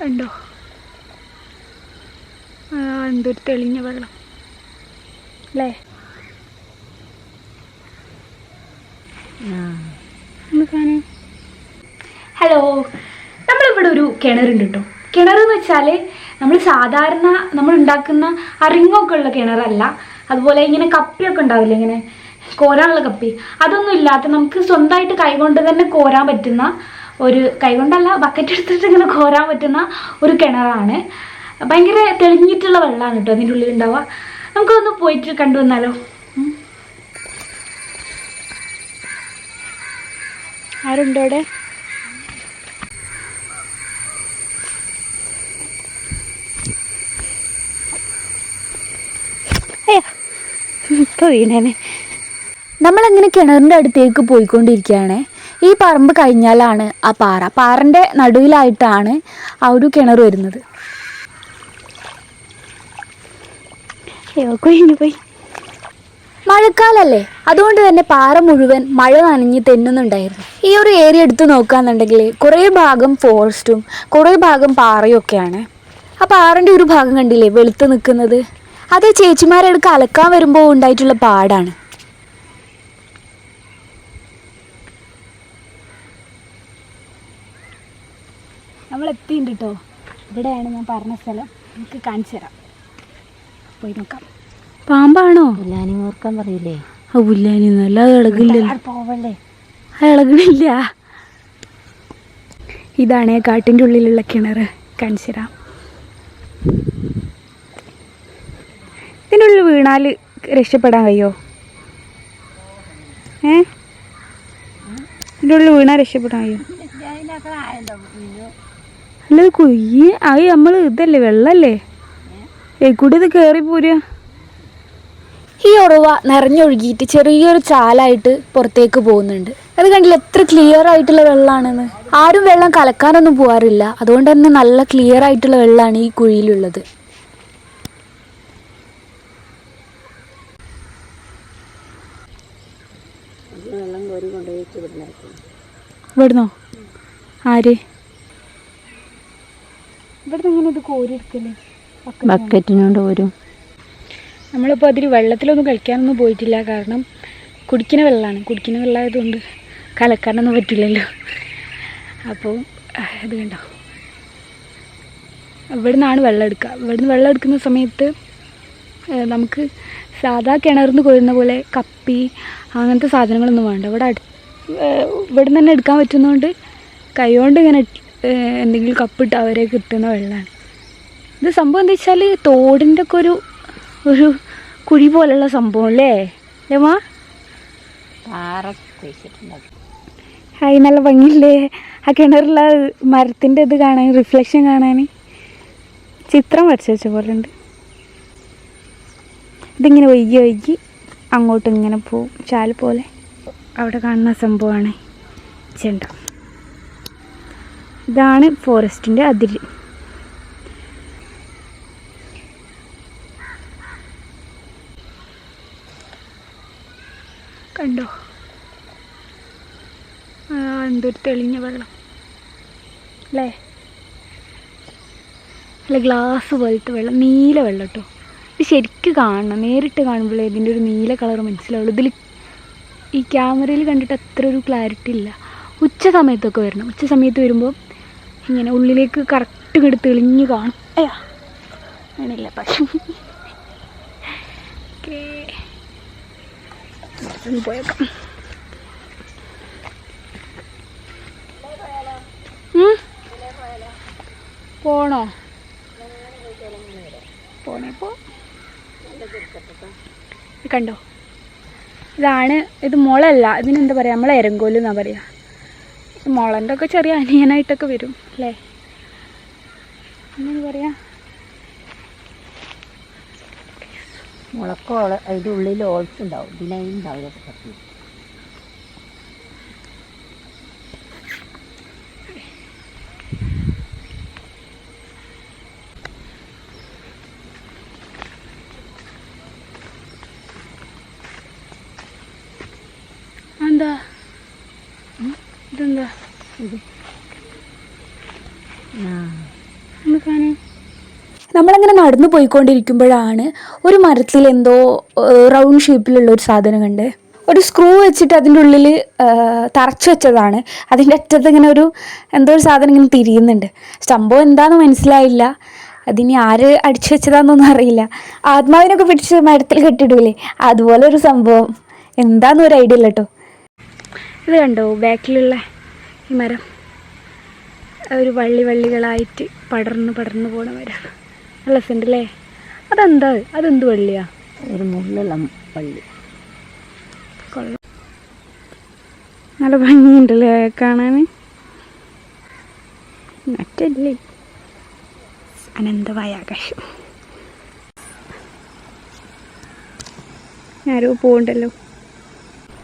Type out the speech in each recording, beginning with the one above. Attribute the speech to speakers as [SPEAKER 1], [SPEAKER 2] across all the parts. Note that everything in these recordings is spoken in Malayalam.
[SPEAKER 1] കണ്ടോ? ആ, എന്തൊരു തെളിഞ്ഞ വെള്ളം. അല്ലേ? ഹലോ നമ്മളിവിടെ ഒരു കിണറുണ്ട് കേട്ടോ. കിണർ എന്ന് വെച്ചാൽ നമ്മൾ സാധാരണ നമ്മൾ ഉണ്ടാക്കുന്ന അറിങ്ങൊക്കെ ഉള്ള കിണറല്ല. അതുപോലെ ഇങ്ങനെ കപ്പിയൊക്കെ ഉണ്ടാവില്ല ഇങ്ങനെ കോരാനുള്ള കപ്പി. അതൊന്നും ഇല്ലാത്ത നമുക്ക് സ്വന്തമായിട്ട് കൈകൊണ്ട് തന്നെ കോരാൻ പറ്റുന്ന ഒരു കൈകൊണ്ടല്ല ബക്കറ്റ് എടുത്തിട്ട് ഇങ്ങനെ കോരാൻ പറ്റുന്ന ഒരു കിണറാണ്. ഭയങ്കര തെളിഞ്ഞിട്ടുള്ള വെള്ളമാണ് കേട്ടോ അതിന്റെ ഉള്ളിൽ ഉണ്ടാവുക നമുക്കൊന്ന് പോയിട്ട് കണ്ടു വന്നാലോ? ആരുണ്ടോ അവിടെ? ഇപ്പൊ വീണേനെ. നമ്മളങ്ങനെ കിണറിന്റെ അടുത്തേക്ക് പോയിക്കൊണ്ടിരിക്കുകയാണ്? ഈ പറമ്പ് കഴിഞ്ഞാലാണ് ആ പാറ. പാറന്റെ നടുവിലായിട്ടാണ് ആ ഒരു കിണർ വരുന്നത്. പോയി. മഴക്കാലല്ലേ? അതുകൊണ്ട് തന്നെ പാറ മുഴുവൻ മഴ നനഞ്ഞ് തെന്നുന്നുണ്ടായിരുന്നു. ഈ ഒരു ഏരിയ എടുത്തു നോക്കുകയാണെന്നുണ്ടെങ്കിൽ കുറേ ഭാഗം ഫോറസ്റ്റും കുറേ ഭാഗം പാറയും ഒക്കെയാണ് ആ പാറന്റെ ഒരു ഭാഗം കണ്ടില്ലേ വെളുത്ത് നിൽക്കുന്നത്? അത് ചേച്ചിമാരെടുക്ക് അലക്കാൻ വരുമ്പോൾ ഉണ്ടായിട്ടുള്ള പാടാണ്. നമ്മൾ എത്തിയിട്ടുണ്ട് കേട്ടോ ഇവിടെയാണ് ഞാൻ പറഞ്ഞ സ്ഥലം. നമുക്ക് കാണിച്ചു തരാം. പോയി നോക്കാം. പാമ്പാണോ?
[SPEAKER 2] ഉല്ലാനി ഓർക്കാൻ പറയില്ലേ
[SPEAKER 1] ആ ഉല്ലാനി നല്ല ഇളകില്ലല്ലോ.
[SPEAKER 2] പോവല്ലേ?
[SPEAKER 1] ആ ഇളകണില്ല ഇതാണ് കാട്ടിന്റെ ഉള്ളിലുള്ള കിണർ കാണിച്ചു തരാം. ഉള്ളിൽ വീണാൽ രക്ഷപ്പെടാൻ കഴിയോ? ഏ? ഇതിനുള്ളിൽ വീണാൽ രക്ഷപ്പെടാൻ കഴിയോ? അല്ല ഇത് കുയ്യ് അത് നമ്മൾ ഇതല്ലേ വെള്ളല്ലേ? കൂടി ഇത് കയറി പോരുക. ഈ ഉറവ നിറഞ്ഞൊഴുകിയിട്ട് ചെറിയൊരു ചാലായിട്ട് പുറത്തേക്ക് പോകുന്നുണ്ട്. അത് കണ്ടില്ല എത്ര ക്ലിയർ ആയിട്ടുള്ള വെള്ളമാണെന്ന് ആരും വെള്ളം കലക്കാനൊന്നും പോകാറില്ല അതുകൊണ്ട് തന്നെ നല്ല ക്ലിയർ ആയിട്ടുള്ള വെള്ളമാണ് ഈ കുഴിയിലുള്ളത്. ഇവിടുന്നോ? ആര്? ഇവിടുന്ന് ഇങ്ങനെ ഇത്
[SPEAKER 2] ബക്കറ്റിനോണ്ട് വരും
[SPEAKER 1] നമ്മളിപ്പോൾ അതിൽ വെള്ളത്തിലൊന്നും കളിക്കാനൊന്നും പോയിട്ടില്ല. കാരണം കുടിക്കുന്ന വെള്ളമാണ്. കുടിക്കുന്ന വെള്ളമായതുകൊണ്ട് കലക്കാനൊന്നും പറ്റില്ലല്ലോ. അപ്പോൾ അത് ഇത് കണ്ടോ? ഇവിടെ നിന്നാണ് വെള്ളം എടുക്കുക ഇവിടുന്ന് വെള്ളം എടുക്കുന്ന സമയത്ത് നമുക്ക് സാധാ കിണറിന്ന് കൊഴുന്ന പോലെ കപ്പി അങ്ങനത്തെ സാധനങ്ങളൊന്നും വേണ്ട. ഇവിടെ അടു ഇവിടെ നിന്ന് തന്നെ എടുക്കാൻ പറ്റുന്നതുകൊണ്ട് കൈകൊണ്ട് ഇങ്ങനെ എന്തെങ്കിലും കപ്പിട്ട് അവരെ കിട്ടുന്ന വെള്ളമാണ് ഇത് സംഭവം എന്താ വെച്ചാൽ തോടിന്റെ ഒക്കെ ഒരു ഒരു കുഴി പോലുള്ള സംഭവം അല്ലേ? ഹായ് നല്ല ഭംഗിയില്ലേ? ആ കിണറുള്ള മരത്തിന്റെ ഇത് കാണാൻ റിഫ്ലക്ഷൻ കാണാൻ. ചിത്രം വരച്ച് വെച്ച പോലെ ഉണ്ട്. ഇതിങ്ങനെ ഒഴുകി ഒഴുകി അങ്ങോട്ട് ഇങ്ങനെ പോവും. ചാൽ പോലെ. അവിടെ കാണുന്ന സംഭവമാണ് ചെണ്ട. ഇതാണ് ഫോറസ്റ്റിന്റെ അതിര്. കണ്ടോ? എന്തൊരു തെളിഞ്ഞ വെള്ളം. അല്ലേ? അല്ല ഗ്ലാസ് പോലത്തെ വെള്ളം നീല വെള്ളം കേട്ടോ. ഇത് ശരിക്കും കാണണം നേരിട്ട് കാണുമ്പോഴേ ഇതിന്റെ ഒരു നീല കളർ മനസ്സിലാവുള്ളൂ. ഇതിൽ ഈ ക്യാമറയിൽ കണ്ടിട്ട് അത്ര ഒരു ക്ലാരിറ്റി ഇല്ല. ഉച്ച സമയത്തൊക്കെ വരണം. ഉച്ച സമയത്ത് വരുമ്പോൾ ഇങ്ങനെ ഉള്ളിലേക്ക് കറക്റ്റ് ഇങ്ങോട്ട് തെളിഞ്ഞു കാണും. അയ്യാ വേണില്ല പക്ഷേ ഓക്കേ? പോണോ? പോണേപ്പോ കണ്ടോ? ഇതാണ് ഇത് മുളല്ല ഇതിനെന്താ പറയുക നമ്മളെ എരങ്കോൽ എന്നാ പറയുക മുളന്റെ ഒക്കെ ചെറിയ അനിയനായിട്ടൊക്കെ വരും അല്ലേ? എന്താ പറയാ?
[SPEAKER 2] മുളക്കോള അതിന്റെ ഉള്ളിൽ ഓൾസ് ഉണ്ടാവും ഇതിനായി ഉണ്ടാവില്ല പറ്റി
[SPEAKER 1] എന്താ നമ്മളങ്ങനെ നടന്നു പോയിക്കൊണ്ടിരിക്കുമ്പോഴാണ് ഒരു മരത്തിൽ എന്തോ റൗണ്ട് ഷേപ്പിലുള്ള ഒരു സാധനം കണ്ട്. ഒരു സ്ക്രൂ വെച്ചിട്ട് അതിന്റെ ഉള്ളിൽ തറച്ചു വെച്ചതാണ്. അതിന്റെ അറ്റത്ത് ഇങ്ങനെ ഒരു എന്തോ ഒരു സാധനം ഇങ്ങനെ തിരിയുന്നുണ്ട്. സംഭവം എന്താണെന്ന് മനസ്സിലായില്ല. അതിനി ആര് അടിച്ചു വെച്ചതാണെന്നൊന്നും അറിയില്ല. ആത്മാവിനൊക്കെ പിടിച്ച് മരത്തിൽ കെട്ടിടൂലേ? അതുപോലെ ഒരു സംഭവം. എന്താണെന്നൊരു ഐഡിയ ഇല്ല കേട്ടോ ഇത് കണ്ടോ ബാക്കിലുള്ള ഈ മരം. ഒരു വള്ളി വള്ളികളായിട്ട് പടർന്ന് പടർന്ന് പോണ മരം. നല്ല രസമുണ്ട് അല്ലേ? അതെന്താ? അതെന്ത് വള്ളിയാ?
[SPEAKER 2] ഒരു മുള്ളുള്ള വള്ളി.
[SPEAKER 1] കൊള്ളാം. നല്ല ഭംഗിയുണ്ടല്ലേ കാണാൻ മറ്റല്ലേ? അനന്തമായ ആകാശം. ആരോ പോണ്ടല്ലോ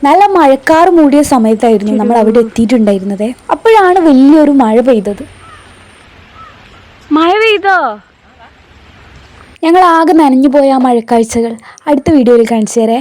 [SPEAKER 1] നല്ല മഴക്കാർ മൂടിയ സമയത്തായിരുന്നു നമ്മൾ അവിടെ എത്തിയിട്ടുണ്ടായിരുന്നത്. അപ്പോഴാണ് വലിയൊരു മഴ പെയ്തത്. മഴ പെയ്തോ? ഞങ്ങൾ ആകെ നനഞ്ഞു പോയ ആ മഴക്കാഴ്ചകൾ. അടുത്ത വീഡിയോയിൽ കാണിച്ചു തരേ.